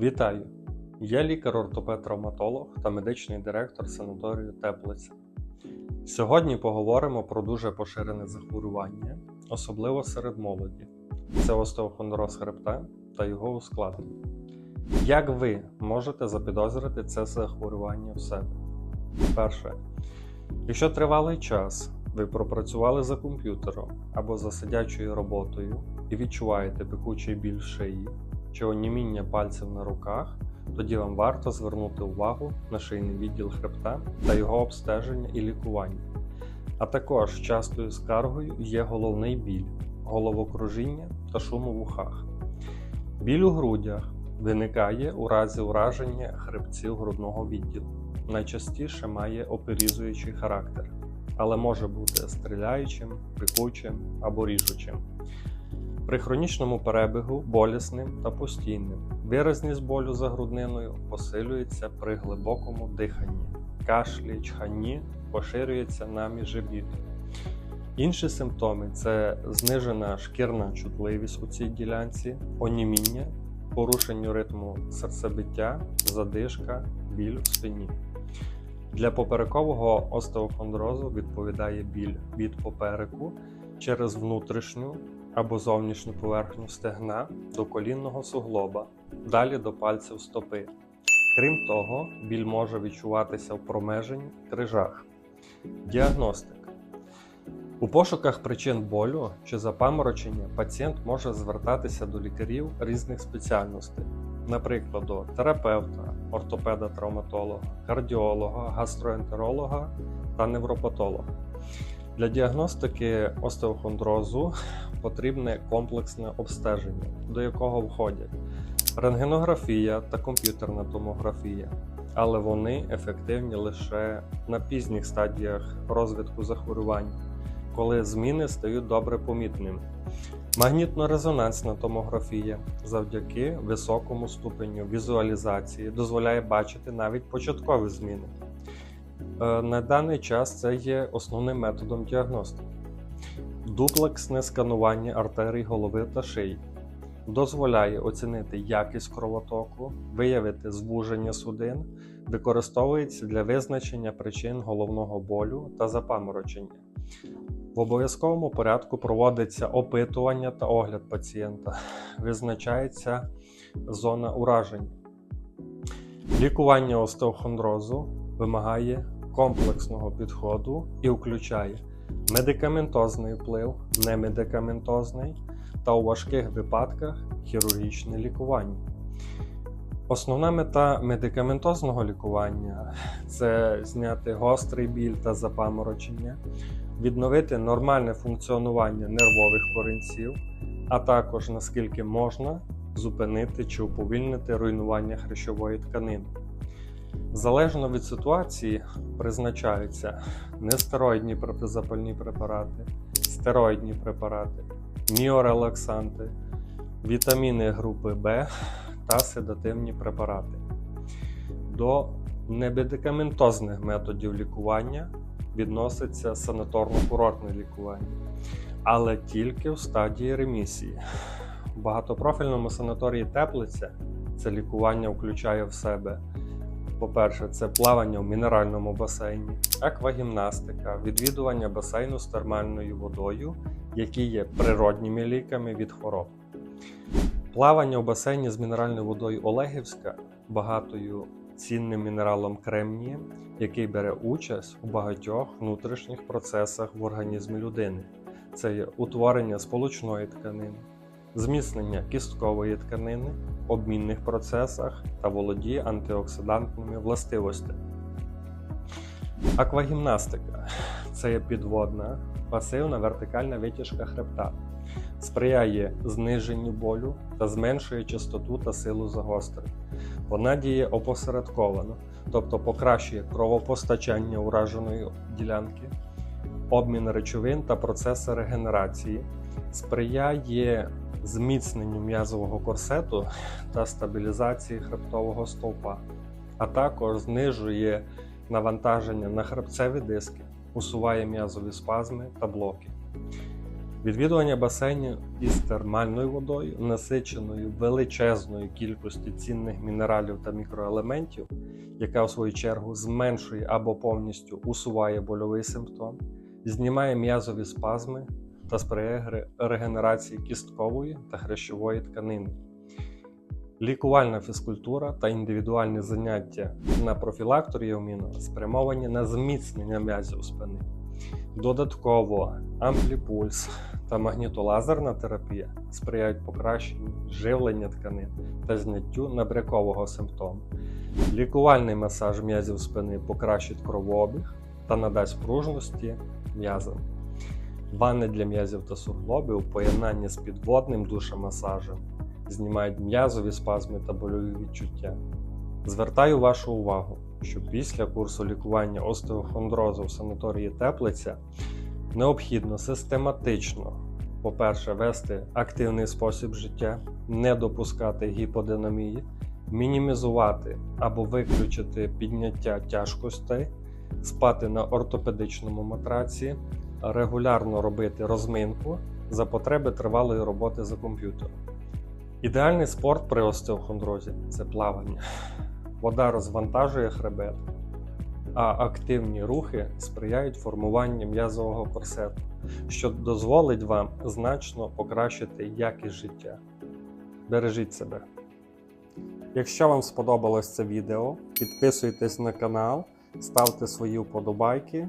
Вітаю! Я лікар-ортопед-травматолог та медичний директор санаторію Теплиця. Сьогодні поговоримо про дуже поширене захворювання, особливо серед молоді. Це остеохондроз хребта та його ускладнення. Як ви можете запідозрити це захворювання в себе? Перше, якщо тривалий час ви пропрацювали за комп'ютером або за сидячою роботою і відчуваєте пекучий біль шиї чи оніміння пальців на руках, тоді вам варто звернути увагу на шийний відділ хребта та його обстеження і лікування. А також частою скаргою є головний біль, головокружіння та шум у вухах. Біль у грудях виникає у разі ураження хребців грудного відділу. Найчастіше має оперізуючий характер, але може бути стріляючим, пекучим або ріжучим. При хронічному перебігу болісним та постійним. Виразність болю за грудниною посилюється при глибокому диханні, кашлі, чханні поширюється на міжебіт. Інші симптоми це знижена шкірна чутливість у цій ділянці, оніміння, порушення ритму серцебиття, задишка, біль у спині. Для поперекового остеохондрозу відповідає біль від попереку через внутрішню або зовнішню поверхню стегна до колінного суглоба, далі до пальців стопи. Крім того, біль може відчуватися в промеженні крижах. Діагностика. У пошуках причин болю чи запаморочення пацієнт може звертатися до лікарів різних спеціальностей, наприклад, до терапевта, ортопеда-травматолога, кардіолога, гастроентеролога та невропатолога. Для діагностики остеохондрозу потрібне комплексне обстеження, до якого входять рентгенографія та комп'ютерна томографія, але вони ефективні лише на пізніх стадіях розвитку захворювань, коли зміни стають добре помітними. Магнітно-резонансна томографія завдяки високому ступеню візуалізації дозволяє бачити навіть початкові зміни. Е, На даний час це є основним методом діагностики. Дуплексне сканування артерій голови та шиї дозволяє оцінити якість кровотоку, виявити звуження судин, використовується для визначення причин головного болю та запаморочення. В обов'язковому порядку проводиться опитування та огляд пацієнта, визначається зона ураження. Лікування остеохондрозу вимагає комплексного підходу і включає медикаментозний вплив, немедикаментозний та у важких випадках хірургічне лікування. Основна мета медикаментозного лікування це зняти гострий біль та запаморочення, відновити нормальне функціонування нервових корінців, а також наскільки можна зупинити чи уповільнити руйнування хрящової тканини. Залежно від ситуації призначаються нестероїдні протизапальні препарати, стероїдні препарати, міорелаксанти, вітаміни групи В та седативні препарати. До немедикаментозних методів лікування відноситься санаторно-курортне лікування, але тільки в стадії ремісії. В багатопрофільному санаторії Теплиця це лікування включає в себе по-перше, це плавання в мінеральному басейні, аквагімнастика, відвідування басейну з термальною водою, які є природніми ліками від хвороб. Плавання в басейні з мінеральною водою Олегівська багатою цінним мінералом кремнієм, який бере участь у багатьох внутрішніх процесах в організмі людини. Це є утворення сполучної тканини, зміцнення кісткової тканини, обмінних процесах та володіє антиоксидантними властивостями. Аквагімнастика це є підводна, пасивна вертикальна витяжка хребта, сприяє зниженню болю та зменшує частоту та силу загострень. Вона діє опосередковано, тобто покращує кровопостачання ураженої ділянки, обмін речовин та процеси регенерації, сприяє зміцненню м'язового корсету та стабілізації хребтового стовпа, а також знижує навантаження на хребцеві диски, усуває м'язові спазми та блоки. Відвідування басейнів із термальною водою, насиченою величезною кількістю цінних мінералів та мікроелементів, яка в свою чергу зменшує або повністю усуває больовий симптом, знімає м'язові спазми та сприяє регенерації кісткової та хрящової тканини. Лікувальна фізкультура та індивідуальні заняття на профілакторі Юміно спрямовані на зміцнення м'язів спини. Додатково ампліпульс та магнітолазерна терапія сприяють покращенню живлення тканин та зняттю набрякового симптому. Лікувальний масаж м'язів спини покращить кровообіг та надасть пружності м'язам. Ванни для м'язів та суглобів у поєднанні з підводним душомасажем знімають м'язові спазми та больові відчуття. Звертаю вашу увагу, що після курсу лікування остеохондрозу в санаторії Теплиця необхідно систематично, по-перше, вести активний спосіб життя, не допускати гіподинамії, мінімізувати або виключити підняття тяжкостей, спати на ортопедичному матраці, регулярно робити розминку за потреби тривалої роботи за комп'ютером. Ідеальний спорт при остеохондрозі це плавання. Вода розвантажує хребет, а активні рухи сприяють формуванню м'язового корсету, що дозволить вам значно покращити якість життя. Бережіть себе. Якщо вам сподобалось це відео, підписуйтесь на канал, ставте свої вподобайки.